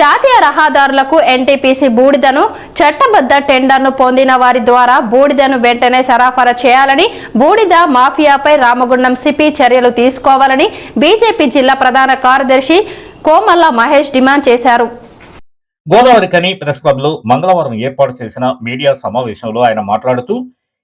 జాతీయ రహదారులకు ఎన్టీపీసీ బూడిదను చట్టబద్ధ టెండర్ను పొందిన వారి ద్వారా బూడిదను వెంటనే సరఫరా చేయాలని బూడిద మాఫియాపై రామగుండం సిపి చర్యలు తీసుకోవాలని బీజేపీ జిల్లా ప్రధాన కార్యదర్శి కోమల్ల మహేష్ డిమాండ్ చేశారు. గోదావరి కని ప్రెస్ క్లబ్లో మంగళవారం ఏర్పాటు చేసిన మీడియా సమావేశంలో ఆయన మాట్లాడుతూ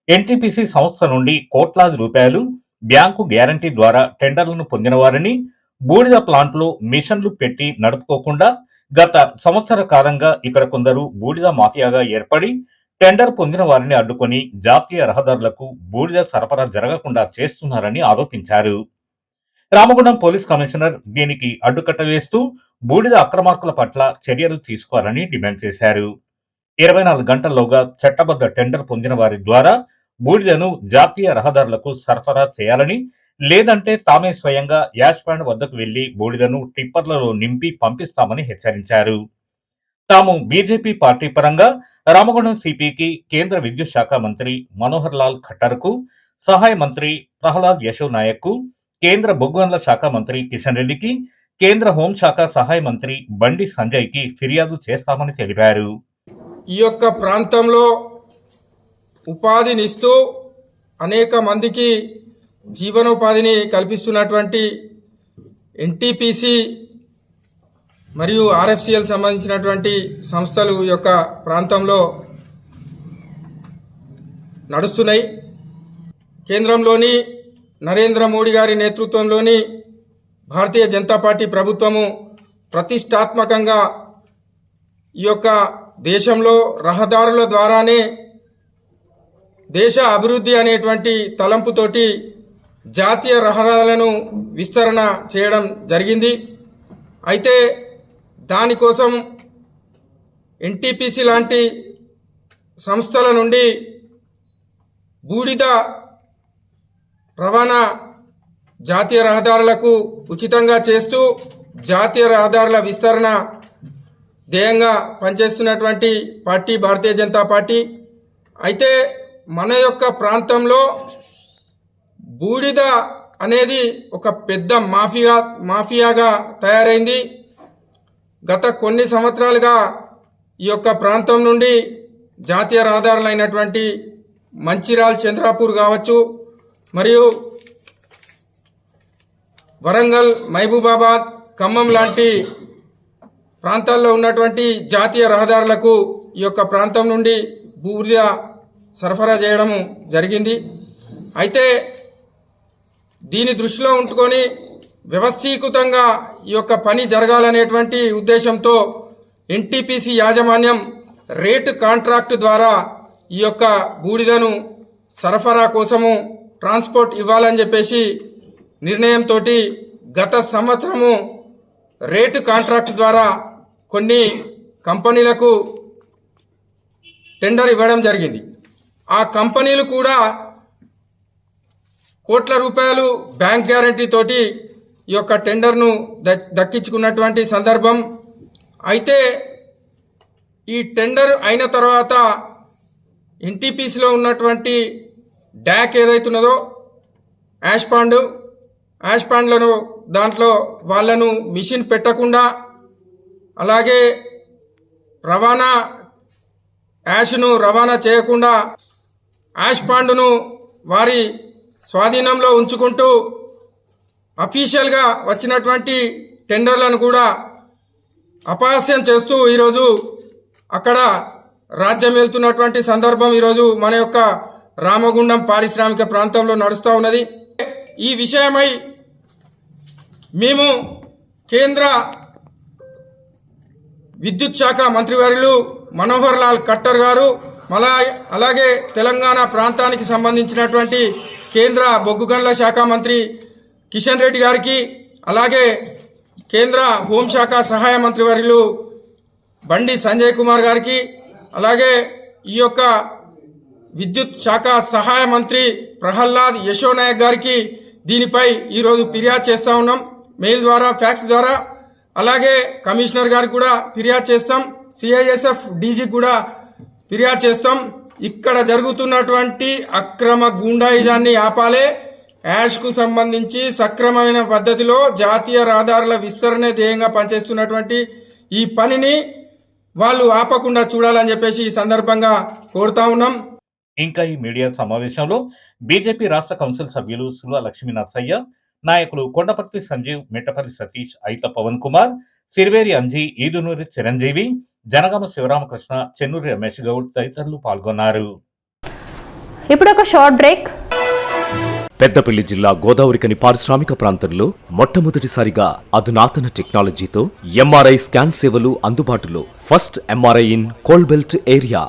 ఎన్టీపీసీ సంస్థ నుండి కోట్లాది రూపాయలు బ్యాంకు గ్యారంటీ ద్వారా టెండర్లను పొందిన వారిని బూడిద ప్లాంట్లో మిషన్లు పెట్టి నడుపుకోకుండా గత సంవత్సర కాలంగా ఇక్కడ కొందరు బూడిద మాఫియాగా ఏర్పడి టెండర్ పొందిన వారిని అడ్డుకొని జాతీయ రహదారులకు బూడిద సరఫరా జరగకుండా చేస్తున్నారని ఆరోపించారు. రామగుండం పోలీస్ కమిషనర్ దీనికి అడ్డుకట్ట వేస్తూ బూడిద అక్రమార్కుల పట్ల చర్యలు తీసుకోవాలని డిమాండ్ చేశారు. ఇరవై నాలుగు గంటల్లోగా చట్టబద్ధ టెండర్ పొందిన వారి ద్వారా బూడిదను జాతీయ రహదారులకు సరఫరా చేయాలని లేదంటే తామే స్వయంగా యాష్ వద్దకు వెళ్ళి బూడిదను టిప్పర్లలో నింపి పంపిస్తామని హెచ్చరించారు. తాము బీజేపీ పార్టీ పరంగా రామగుండం సిపికి కేంద్ర విద్యుత్ శాఖ మంత్రి మనోహర్ లాల్ ఖట్టర్కు సహాయ మంత్రి ప్రహ్లాద్ యశో నాయక్కు కేంద్ర బొగ్గువన్ల శాఖ మంత్రి కిషన్ రెడ్డికి కేంద్ర హోంశాఖ సహాయ మంత్రి బండి సంజయ్కి ఫిర్యాదు చేస్తామని తెలిపారు. ఈ యొక్క ప్రాంతంలో ఉపాధినిస్తూ అనేక మందికి జీవనోపాధిని కల్పిస్తున్నటువంటి ఎన్టీపీసీ మరియు ఆర్ఎఫ్సిఎల్ సంబంధించినటువంటి సంస్థలు యొక్క ప్రాంతంలో నడుస్తున్నాయి. కేంద్రంలోని నరేంద్ర మోడీ గారి నేతృత్వంలోని భారతీయ జనతా పార్టీ ప్రభుత్వము ప్రతిష్టాత్మకంగా ఈ యొక్క దేశంలో రహదారుల ద్వారానే దేశ అభివృద్ధి అనేటువంటి తలంపుతోటి జాతీయ రహదారులను విస్తరణ చేయడం జరిగింది. అయితే దానికోసం ఎన్టీపీసీ లాంటి సంస్థల నుండి బూడిద రవాణా జాతీయ రహదారులకు ఉచితంగా చేస్తూ జాతీయ రహదారుల విస్తరణ ధ్యేయంగా పనిచేస్తున్నటువంటి పార్టీ భారతీయ జనతా పార్టీ. అయితే మన యొక్క ప్రాంతంలో బూడిద అనేది ఒక పెద్ద మాఫియా మాఫియాగా తయారైంది. గత కొన్ని సంవత్సరాలుగా ఈ యొక్క ప్రాంతం నుండి జాతీయ రహదారులైనటువంటి మంచిరాల్ చంద్రాపూర్ కావచ్చు మరియు వరంగల్ మహబూబాబాద్ ఖమ్మం లాంటి ప్రాంతాల్లో ఉన్నటువంటి జాతీయ రహదారులకు ఈ యొక్క ప్రాంతం నుండి బూడిద సరఫరా చేయడం జరిగింది. అయితే దీని దృష్టిలో ఉంచుకొని వ్యవస్థీకృతంగా ఈ యొక్క పని జరగాలనేటువంటి ఉద్దేశంతో ఎన్టీపీసీ యాజమాన్యం రేటు కాంట్రాక్ట్ ద్వారా ఈ యొక్క బూడిదను సరఫరా కోసము ట్రాన్స్పోర్ట్ ఇవ్వాలని చెప్పేసి నిర్ణయంతో గత సంవత్సరము రేటు కాంట్రాక్ట్ ద్వారా కొన్ని కంపెనీలకు టెండర్ ఇవ్వడం జరిగింది. ఆ కంపెనీలు కూడా కోట్ల రూపాయలు బ్యాంక్ గ్యారంటీ తోటి ఈ యొక్క టెండర్ను ద- దక్కించుకున్నటువంటి సందర్భం. అయితే ఈ టెండర్ అయిన తర్వాత ఎన్టీపీసీలో ఉన్నటువంటి డ్యాక్ ఏదైతున్నదో యాష్ యాష్పాండ్లను యాష్ దాంట్లో వాళ్ళను మిషన్ పెట్టకుండా అలాగే రవాణా యాష్ను రవాణా చేయకుండా యాష్పాండును వారి స్వాధీనంలో ఉంచుకుంటూ అఫీషియల్గా వచ్చినటువంటి టెండర్లను కూడా అపహాస్యం చేస్తూ ఈరోజు అక్కడ రాజ్యం వెళ్తున్నటువంటి సందర్భం ఈరోజు మన యొక్క రామగుండం పారిశ్రామిక ప్రాంతంలో నడుస్తూ ఉన్నది. ఈ విషయమై మేము కేంద్ర విద్యుత్ శాఖ మంత్రివర్యులు మనోహర్ లాల్ ఖట్టర్ గారు మలా అలాగే తెలంగాణ ప్రాంతానికి సంబంధించినటువంటి కేంద్ర బొగ్గు గనుల శాఖ మంత్రి కిషన్ రెడ్డి గారికి అలాగే కేంద్ర హోంశాఖ సహాయ మంత్రివర్యులు బండి సంజయ్ కుమార్ గారికి అలాగే ఈ యొక్క విద్యుత్ శాఖ సహాయ మంత్రి ప్రహ్లాద్ యశో నాయక్ గారికి దీనిపై ఈరోజు ఫిర్యాదు చేస్తా ఉన్నాం. మెయిల్ ద్వారా ఫ్యాక్స్ ద్వారా అలాగే కమిషనర్ గారికి కూడా ఫిర్యాదు చేస్తాం. సిఐఎస్ఎఫ్ డీజీ కూడా ఫిర్యాదు చేస్తాం. ఇక్కడ జరుగుతున్నటువంటి అక్రమ గూండాయిజాన్ని ఆపాలే. యాష్కు సంబంధించి సక్రమమైన పద్ధతిలో జాతీయ రహదారుల విస్తరణ ధ్యేయంగా పనిచేస్తున్నటువంటి ఈ పనిని వాళ్ళు ఆపకుండా చూడాలని చెప్పేసి ఈ సందర్భంగా కోరుతా ఉన్నాం. ఇంకా ఈ మీడియా సమావేశంలో బీజేపీ రాష్ట్ర కౌన్సిల్ సభ్యులు సుల లక్ష్మీ నరసయ్య నాయకులు కొండపర్తి సంజీవ్ మిట్టపల్లి సతీష్ ఐత పవన్ కుమార్ సిరివేరి అంజీ ఈదునూరి చిరంజీవి జనగామ శివరామకృష్ణ చెన్నూరి రమేష్ గౌడ్ తదితరులు పాల్గొన్నారు. ఇప్పుడు ఒక షార్ట్ బ్రేక్. పెద్దపల్లి జిల్లా గోదావరికని పారిశ్రామిక ప్రాంతంలో మొట్టమొదటిసారిగా అధునాతన టెక్నాలజీతో ఎంఆర్ఐ స్కాన్ సేవలు అందుబాటులో. First MRI in coal belt area.